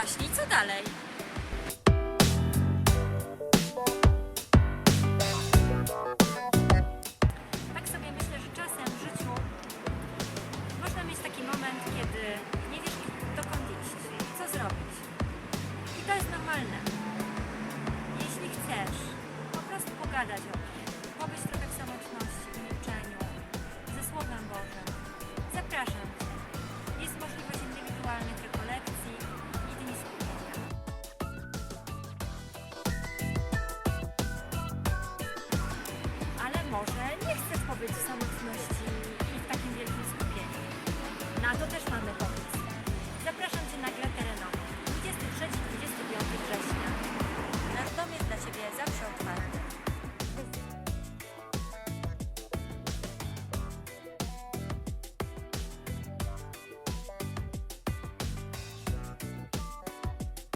właśnie, co dalej? Tak sobie myślę, że czasem w życiu można mieć taki moment, kiedy nie wiesz dokąd iść, co zrobić. I to jest normalne. Jeśli chcesz, po prostu pogadać o tym. i don't touch